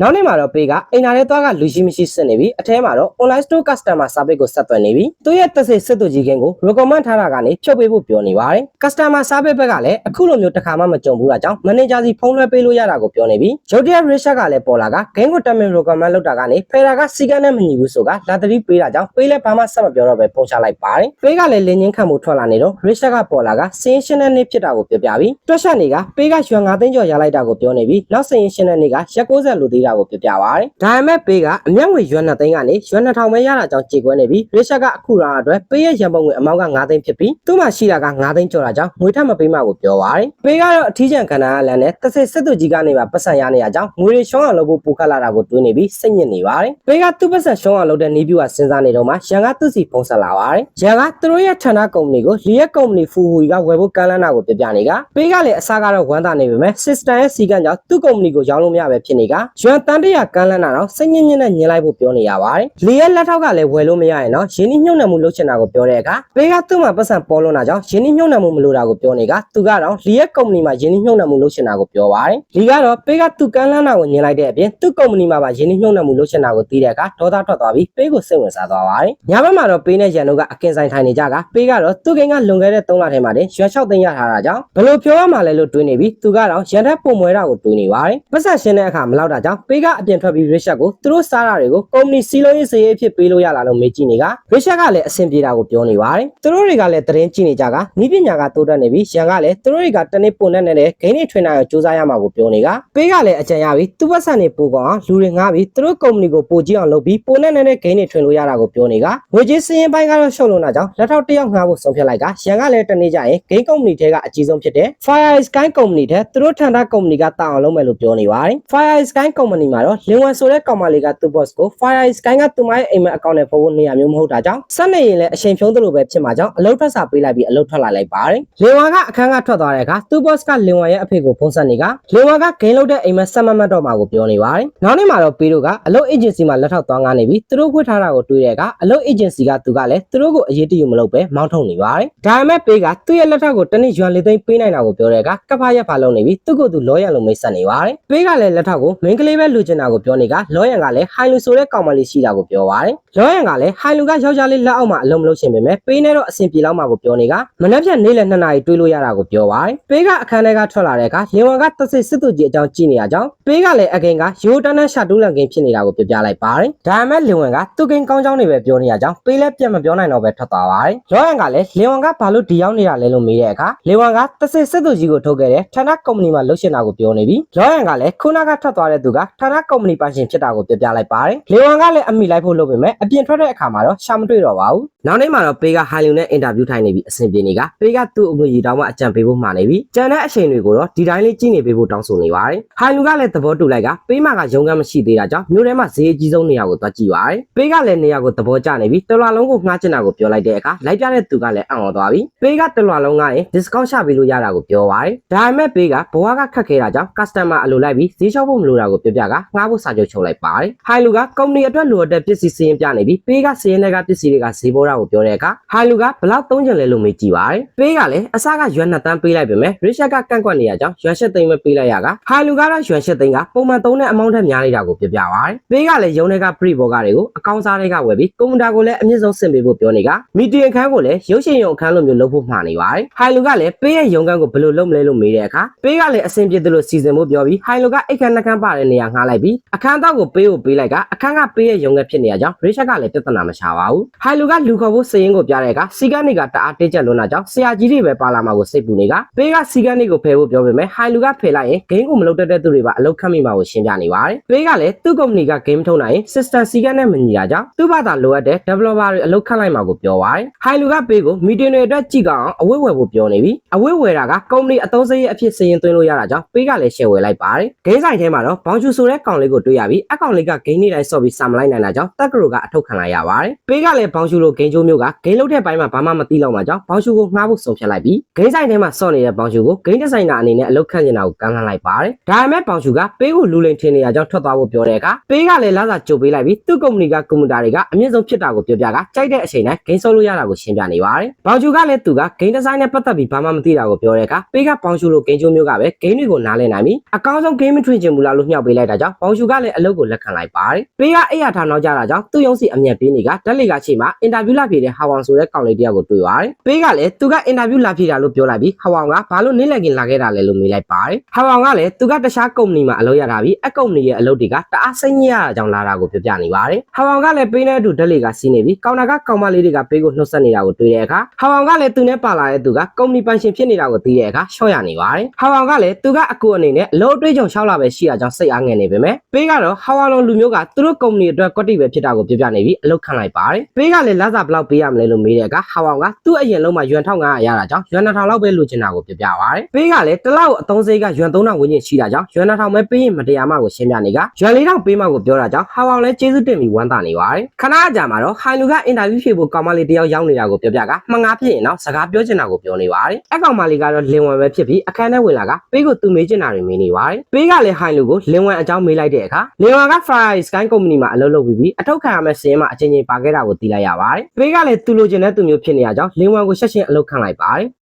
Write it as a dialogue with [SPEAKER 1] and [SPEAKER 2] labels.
[SPEAKER 1] နောက်နေ့မှာတော့ပေးကအိမ်နာထဲသွားကလူရှိမရှိစစ်နေပြီးအထဲမှာတော့ online store customer service ကိုဆက်သွယ်နေပြီးသူ့ရဲ့တက်စိစစ်သူကြီးကင်းကို recommend ထားတာကနေဖြုတ်ပေးဖို့ပြောနေပါတယ် customer service ဘက်ကလည်းအခုလိုမျိုးတစ်ခါမှမကြုံဘူးတာကြောင့် manager စီဖုန်းလွှဲပေးလို့ရတာကိုပြောနေပြီးရုတ်တရက် research ကလည်းပေါ်လာက game ကိုတက်မင် recommend လုပ်တာကနေဖေရာကစီကန်းနဲ့မညီဘူးဆိုကလာတရီပေးတာကြောင့်ပေးလည်းဘာမှဆက်မပြောတော့ပဲပုံချလိုက်ပါတယ်ပေးကလည်းလင်းချင်းခံမှုထွက်လာနေတော့ research ကပေါ်လာကစင်းရှင်းတဲ့နေ့ဖြစ်တာကိုပြောပြပြီးတွက်ချက်နေကပေးကရွှေ9သိန်းကျော်ရလိုက်တာကိုပြောနေပြီးနောက်စင်းရှင်းတဲ့နေ့ကရက်60လူသေးတာကိုပြောပြပါတယ်ဒါပေမဲ့ပေးကအမျက်ငွေရွှေ2သိန်းကနေရွှေ2000ပဲရတာကြောင့်ကြေကွဲနေပြီး research ကအခုရာအတွက်ပေးရဲ့ရန်ပုံငွေအမောက်က9သိန်းဖြစ်ပြီးသူ့မှာရှိတာက9သိန်းကျော်တာကြောင့်ငွေထပ်မပေးမှကိုပြောပါတယ်ပေးကတော့အထီးကျန်ခန္ဓာကလန်နဲ့တစ်စိစစ်သူကြီးကနေပါပတ်စံရနေရကြောင်းငွေတွေရှုံးအောင်လုပ်ဖို့ပိုခတ်လာတာကိုတွေးနေပြီးစိတ်ညစ်နေပါတယ်ပေးကသူ့ပတ်စံရှုံးအောင်လုပ်တဲ့နေပြူကစဉ်းစားနေတော့မှရန်ကသူ့စီဖုံးဆက်လာပါတယ်ရန်ကသူတို့ရဲ့ဌာနကုမ္ပဏီကိုလီယက်ကုမ္ပဏီဖူဟူကဝယ်ဖို့ကမ်းလှမ်းတာကိုပြပြနေကပေးကလည်းအစားကတော့ဝမ်းသာနေပေမဲ့ system ရဲ့စီကံကြောင့်သူ့ကုမ္ပဏီကိုရောင်းလို့မရပဲဖြစ်နေကရွှန်တန်တရာကမ်းလှမ်းတာတော့စိတ်ညစ်ညစ်နဲ့ညင်လိုက်ဖို့ပြောနေရပါတယ်လီယက်လက်ထောက်ကလည်းဝယ်လို့မရရင်တော့ရင်းနှီးမြှုပ်နှံမှုလုပ်ချင်တာကိုပြောတဲ့အခါပေးကသူ့မှာပတ်စံပေါ်လွန်တာကြောင့်ရင်းနှီးမြှုပ်နှံမှုမလိုတာကိုပြောနေကသူကတော့လီယက်ကုမ္ပဏီမှာရင်းနှီးမြှုပ်နှံမှုလုပ်ချင်တာကိုပြောပါတယ်လီကတော့ပေးကသူ့ကမ်းလှမ်းတာကိုညင်လိုက်တဲ့အပြင်သူ့ကုမ္ပဏီမှာပါရင်းနှီးမြှုပ်နှံမှုလုပ်ချင်တာကိုသိတဲ့အခါဒေါသထွက်သွားပြီးပေးကိုစိတ်ဝင်စားသွားပါတယ်ညဘက်မှာတော့ပေးနဲ့ရန်တို့ကအကင်ဆိုင်ထိုင်နေကြကပေးကတော့သူ့ကိန်းကလွန်ခဲ့တဲ့3လထဲမှာတင်ရွှေ6သိန်းရထားတာကြောင့်ဘလို့ပြောရမှာလဲလို့တွေးနေပြီးသူကတော့ရန်ထက်ပုံမွဲတာကိုတွေးနေပါတယ်ပတ်ဆက်ရှင်းတဲ့အခါမလောက်တာကြောင့်ပေးကအပြင်ထွက်ပြီး Richard ကိုသူတို့စားတာတွေကိုကုမ္ပဏီစီးလုံးရေးစရေးအဖြစ်ပေးလို့ရလာလို့မေးကြည့်နေက Richard ကလည်းအဆင်ပြေတာကိုပြောနေပါတယ်သူတို့တွေကလည်းသတင်းကြည့်နေကြကနီးပညာကတိုးတက်နေပြီးရန်ကလည်းသူတို့တွေကတနေ့ပုံနဲ့နေတဲ့ဂိမ်းတွေထွင်တာကိုစူးစမ်းရမှာကိုပြောနေကပေးကလည်းအကြံရပြီးသူ့ပတ်ဆက်နေပို့ကောင်အောင်လူတွေငားပြီးသူတို့ကုမ္ပဏီကိုပို့ကြည့်အောင်လုပ်ပြီးပုံနဲ့နေတဲ့ဂိမ်းတွေထွင်လို့ရတာကိုပြောနေကငွေကြေးစည်းရင်ပိုင်းကတော့ရှုပ်လို့တာကြောင့်လက်ထောက်တစ်ယောက်ငှားဖို့ဆုံးဖြတ်လိုက်ကရန်ကလည်းတနေ့ကျရင်ဂိမ်းကုမ္ပဏီထဲကအကြီးဆုံးဖြစ်တဲ့ Fire Sky ကုမ္ပဏီထဲသူတို့ထန်တာကုမ္ပဏီကတာအောင်လုပ်မယ်လို့ပြောနေပါတယ် Fire Sky ကုမ္ပဏီမှာတော့လင်ဝန်ဆိုတဲ့ကောင်မလေးကသူ့ boss ကို Fire Sky ကသူမရဲ့အိမ်မက်အကောင့်နဲ့ပို့ဖို့နေရာမျိုးမဟုတ်တာကြောင့်စက်နေရင်လည်းအချိန်ဖြုံးသလိုပဲဖြစ်မှာကြောင့်အလုပ်ထွက်စာပေးလိုက်ပြီးအလုပ်ထွက်လာလိုက်ပါတယ်လင်ဝန်ကအခန်းကထွက်သွားတဲ့အခါသူ့ boss ကလင်ဝန်ရဲ့အဖေကိုဖုန်းဆက်နေကလင်ဝန်ကဂိမ်းလုပ်တဲ့အိမ်မက်ဆက်မမတ်တော့မှာကိုပြောနေပါတယ်နောက်နေ့မှာတော့ပေးတို့ကအလုပ် agency မှာလက်ထောက်သွားငားနေပြီးသူတို့ဝှက်ထားတာကိုတွေးတဲ့အခါအလုပ် agency ကသူကလည်းသူတို့ကိုအရေးတယူမလုပ်ပဲမောင်းထုတ်နေပါတယ်ဒါပေမဲ့ပေးကသူ့ရဲ့လက်ထောက်ကိုတနည်းရွာလေးသိန်းပေးနိုင်တာကိုပြောတဲ့အခါကပ်ဖားရက်ဖားလုံးနေပြီးသူ့ကိုယ်သူလောရန်လိုမိတ်ဆက်နေပါတယ်ပေးကလည်းလက်ထောက်ကိုမင်းကလေးပဲလူချင်တာကိုပြောနေကလောရန်ကလည်းဟိုင်လူဆိုတဲ့ကောင်မလေးရှိတာကိုပြောပါတယ်လောရန်ကလည်းဟိုင်လူကယောက်ျားလေးလက်အောက်မှာအလုံးမလုံးရှင်ပေမဲ့ပေးနေတော့အဆင်ပြေလောက်မှာကိုပြောနေကမနှက်ဖြတ်နေလည်းနှစ်နာရီတွေးလို့ရတာကိုပြောပါတယ်ပေးကအခန်းထဲကထွက်လာတဲ့အခါလင်ဝန်ကတဆိတ်စစ်သူကြီးအကြောင်းကြည့်နေရကြောင်းပေးကလည်းအကင်ကရိုးတန်းတန်းရှာတူးလန်ကင်ဖြစ်နေတာကိုပြောပြလိုက်ပါတယ်ဒါပေမဲ့လင်ဝန်ကသူ့ကင်ကောင်းကြောင်းတွေပဲပြောနေရကြောင်းပေးလည်းပြတ်မပြောနိုင်တော့ပဲထွက်သွားပါတယ်လောရန်ကလည်းလင်ဝန်ကဘာလို့ဒီရောက်နေတာလဲလို့မေးတဲ့အခါလင်ဝန်ကတဆိတ်စစ်သူကြီးကိုထုတ်ခဲ့တဲ့ဌာနကုမ္ပဏီမှာလုပ်ရှင်တာကိုပြောနေပြီးလောရန်ကလည်းခုနကထွက်သွားတဲ့သူကဌာနကုမ္ပဏီပိုင်ရှင်ဖြစ်တာကိုပြောပြလိုက်ပါတယ်လင်ဝန်ကလည်းအမိလိုက်ဖို့လုပ်ပေမဲ့အပြင်ထွက်တဲ့အခါမှာတော့ရှာမတွေ့တော့ပါဘူးနောက်နေ့မှာတော့ပေးကဟိုင်လူနဲ့အင်တာဗျူးထိုင်နေပြီးအဆင်ပြေနေကပေးကသူ့အငွေကြီးတောင်းမှအကြံပေးဖို့မှာနေပြီးကျန်တဲ့အချိန်တွေကိုတော့ဒီတိုင်းလေးကြည့်နေပေးဖို့တောင်းဆိုနေပါတယ်ဟိုင်လူကလည်းသဘောတူလိုက်ကပေးမကရုံးကမရှိသေးတာကြောင့်မြို့ထဲမှာဈေးအကြီးဆုံးနေရာကိုသွားကြည့်ပါတယ်ပေးကလည်းနေရာကိုသဘောကျနေပြီးတလွာလုံးကိုငှားချင်တာကိုပြောလိုက်တဲ့အခါလိုက်ပြတဲ့သူကလည်းအံ့ဩသွားပြီးပေးကတလွာလုံးကရင် discount ချပေးလို့ရတာကိုပြောပါတယ်ဒါပေမဲ့ပေးကဘဝကခက်ခဲတာကြောင့် customer အလိုလိုက်ပြီးဈေးလျှော့ဖို့မလိုတာကိုပြောပြကငှားဖို့စာချုပ်ချုပ်လိုက်ပါတယ်ဟိုင်လူကကုမ္ပဏီအတွက်လိုအပ်တဲ့ပစ္စည်းစင်းပြနေပြီးပေးကစင်းတွေကပစ္စည်းတွေကဈေးပေါ်တာကိုပြောတဲ့အခါဟိုင်လူကဘလောက်သုံးချင်လဲလို့မေးကြည့်ပါတယ်ပေးကလည်းအစကရွက်နှစ်တန်းပေးလိုက်ပေမဲ့ Richard ကကန့်ကွက်နေရကြောင်းရွက်ရှစ်သိန်းပဲပေးလိုက်ရကဟိုင်လူကတော့ရွက်ရှစ်သိန်းကပုံမှန်သုံးတဲ့အမောင်းထက်များနေတာကိုပြောပြပါတယ်ပေးကလည်းရုံးတွေက pre ဘော်ကတွေကိုအကောင့်စားတွေကဝယ်ပြီးကွန်ပျူတာကိုလည်းအမြင့်ဆုံးဆင်ပေးဖို့ပြောနေကမီတီအခန်းကိုလည်းရုပ်ရှင်ရုံအခန်းလိုမျိုးလုပ်ဖို့မှာနေပါတယ်ဟိုင်လူကလည်းပေးရဲ့ရုံခန်းကိုဘယ်လိုလုပ်မလဲလို့မေးတဲ့အခါပေးကလည်းအဆင်ပြေတယ်လို့စီစဉ်ဖို့ပြောပြီးဟိုင်လူကအိတ်ခမ်းနှခမ်းပါတဲ့နေရာငှားလိုက်ပြီးအခန်းတော့ကိုပေးကိုပေးလိုက်ကအခန်းကပေးရဲ့ရုံခန်းဖြစ်နေရကြောင်း Richard ကလည်းပြဿနာမရှာပါဘူးဟိုင်လူကလူခေါ်ဖို့စရင်ကိုပြတဲ့အခါစီကန်တွေကတအားတင်းကျပ်လွန်းတာကြောင့်ဆရာကြီးတွေပဲပါလာမှာကိုစိတ်ပူနေကပေးကစီကန်တွေကိုဖယ်ဖို့ပြောပေမဲ့ဟိုင်လူကဖယ်လိုက်ရင်ဂိမ်းကိုမလုပ်တတ်တဲ့သူတွေပါအလောက်ခတ်မိမှာကိုရှင်းပြနေပါတယ်ပေးကလည်းသူ့ကုမ္ပဏီကဂိမ်းထုံးနိုင်ရင် system စီကန်နဲ့မညီတာကြောင့်သူ့ဘာသာလိုအပ်တဲ့ developer တွေအလောက်ခတ်လိုက်မှာကိုပြောပါတယ်ဟိုင်လူကပေးကို meeting တွေအတွက်ကြည့်ကောင်းအောင်အဝတ်ဝယ်ဖို့ပြောနေပြီးအဝတ်ဝယ်တာကကုမ္ပဏီအသုံးစရိတ်အဖြစ်စရင်သွင်းလို့ရတာကြောင့်ပေးကလည်း share ဝယ်လိုက်ပါတယ်ဂိမ်းဆိုင်ထဲမှာတော့ဘောင်ချူဆိုတဲ့ကောင်လေးကိုတွေ့ရပြီးအကောင်လေးကဂိမ်းနေတိုင်းဆော့ပြီးစာမလိုက်နိုင်တာကြောင့်တက်ကရိုကအထုတ်ခံလိုက်ရပါတယ်ပေးကလည်းဘောင်ချူလိုဂိမ်းချိုးမျိုးကဂိမ်းလုတ်တဲ့ဘိုင်းမှာဘာမှမသိတော့မှကြောင့်ဘောင်ချူကိုငှားဖို့ဆုံးဖြတ်လိုက်ပြီးဂိမ်းဆိုင်ထဲမှာဆော့နေတဲ့ဘောင်ချူကိုဂိမ်းဒီဇိုင်နာအနေနဲ့အလုပ်ခန့်နေတာကိုကမ်းလှမ်းလိုက်ပါတယ်ဒါပေမဲ့ဘောင်ချူကပေးကိုလူလိန်ထင်နေရကြောင်းထွက်သွားဖို့ပြောတဲ့အခါပေးကလည်းလာစာကြိုပေးလိုက်ပြီးသူ့ကုမ္ပဏီကကွန်ပျူတာတွေကအမြင့်ဆုံးဖြစ်တာကိုပြောပြကကြိုက်တဲ့အချိန်တိုင်းဂိမ်းဆော့လို့ရတာကိုရှင်းပြနေပါတယ်ဘောင်ချူကလည်းသူကဂိမ်းဒီဇိုင်နဲ့ပတ်သက်ပြီးဘာမှမသိတာကိုပြောတဲ့အခါပေးကဘောင်ချူလိုဂိမ်းချိုးမျိုးကပဲဂိမ်းတွေကိုနားလည်နိုင်ပြီးအကောင်းဆုံးဂိမ်းမထွင်ချင်ဘူးလားလို့မြှောက်ပေးလိုက်လိုက်တာကြောင့်ဘောင်ရှူကလည်းအလုပ်ကိုလက်ခံလိုက်ပါတယ်ပေးကအိယာထားနောက်ကြတာကြောင့်သူ့ရုံးစီအမျက်ပေးနေကတက်လီကချိန်မှာအင်တာဗျူးလာဖြေတဲ့ဟာဝမ်ဆိုတဲ့ကောင်လေးတယောက်ကိုတွေ့ပါတယ်ပေးကလည်းသူကအင်တာဗျူးလာဖြေတာလို့ပြောလိုက်ပြီးဟာဝမ်ကဘာလို့နင်းလက်ကင်လာခဲ့တာလဲလို့မေးလိုက်ပါတယ်ဟာဝမ်ကလည်းသူကတခြားကုမ္ပဏီမှာအလုပ်ရတာပြီးအကုမ္ပဏီရဲ့အလုပ်တွေကတအားစိတ်ညစ်ရတာကြောင့်လာတာကိုပြောပြနေပါတယ်ဟာဝမ်ကလည်းပေးနဲ့အတူတက်လီကစီးနေပြီးကောင်တာကကောင်မလေးတွေကပေးကိုနှုတ်ဆက်နေတာကိုတွေ့တဲ့အခါဟာဝမ်ကလည်းသူနဲ့ပါလာတဲ့သူကကုမ္ပဏီပိုင်ရှင်ဖြစ်နေတာကိုသိတဲ့အခါရှော့ရနေပါတယ်ဟာဝမ်ကလည်းသူကအကူအနေနဲ့အလုပ်အတွေ့အကြုံရှောက်လာပဲရှိတာကြောင့်စိတ်အားငယ်နေပေမဲ့ပေးကတော့ဟာဝမ်လုံးလူမျိုးကသူတို့ကုမ္ပဏီအတွက်ကွက်တိပဲဖြစ်တာကိုပြောပြနေပြီးအလုပ်ခံလိုက်ပါတယ်ပေးကလည်းလက်စာဘယ်လောက်ပေးရမလဲလို့မေးတဲ့အခါဟာဝမ်ကသူ့အရင်လုံးမှာယွမ်1500ရတာကြောင့်ယွမ်2000လောက်ပဲလိုချင်တာကိုပြောပြပါတယ်ပေးကလည်းတစ်လောက်အသုံးစိတ်ကယွမ်3000ဝန်းကျင်ရှိတာကြောင့်ယွမ်2000ပဲပေးရင်မတရားမှကိုရှင်းပြနေကယွမ်4000ပေးမှကိုပြောတာကြောင့်ဟာဝမ်လည်းကျေးဇူးတင်ပြီးဝမ်းသာနေပါတယ်ခဏအကြာမှာတော့ဟိုင်လူကအင်တာဗျူးဖြေဖို့ကောင်မလေးတယောက်ရောက်နေတာကိုပြောပြကမှငါဖြစ်ရင်တော့စကားပြောချင်တာကိုပြောနေပါတယ်အကောင်မလေးကတော့လင်ဝင်ပဲဖြစ်ပြီးအခန်းထဲဝင်လာကပေးကိုသူမေးချင်တာတွေမေးနေပါတယ်ပေးကလည်းဟိုင်လူကိုလင်ဝင်အကြောင်းမေးလိုက်တဲ့အခါလင်ဝင်က Fry Sky Company မှာအလုပ်လုပ်ပြီးပြီးအထောက်ခံရမယ့်စင်းမှာအချင်းချင်းပါခဲ့တာကိုသိလိုက်ရပါတယ်ပေးကလည်းသူလိုချင်တဲ့သူမျိုးဖြစ်နေရကြောင်းလင်ဝင်ကိုရှက်ရှင်းအလုပ်ခံလိုက်ပါတယ်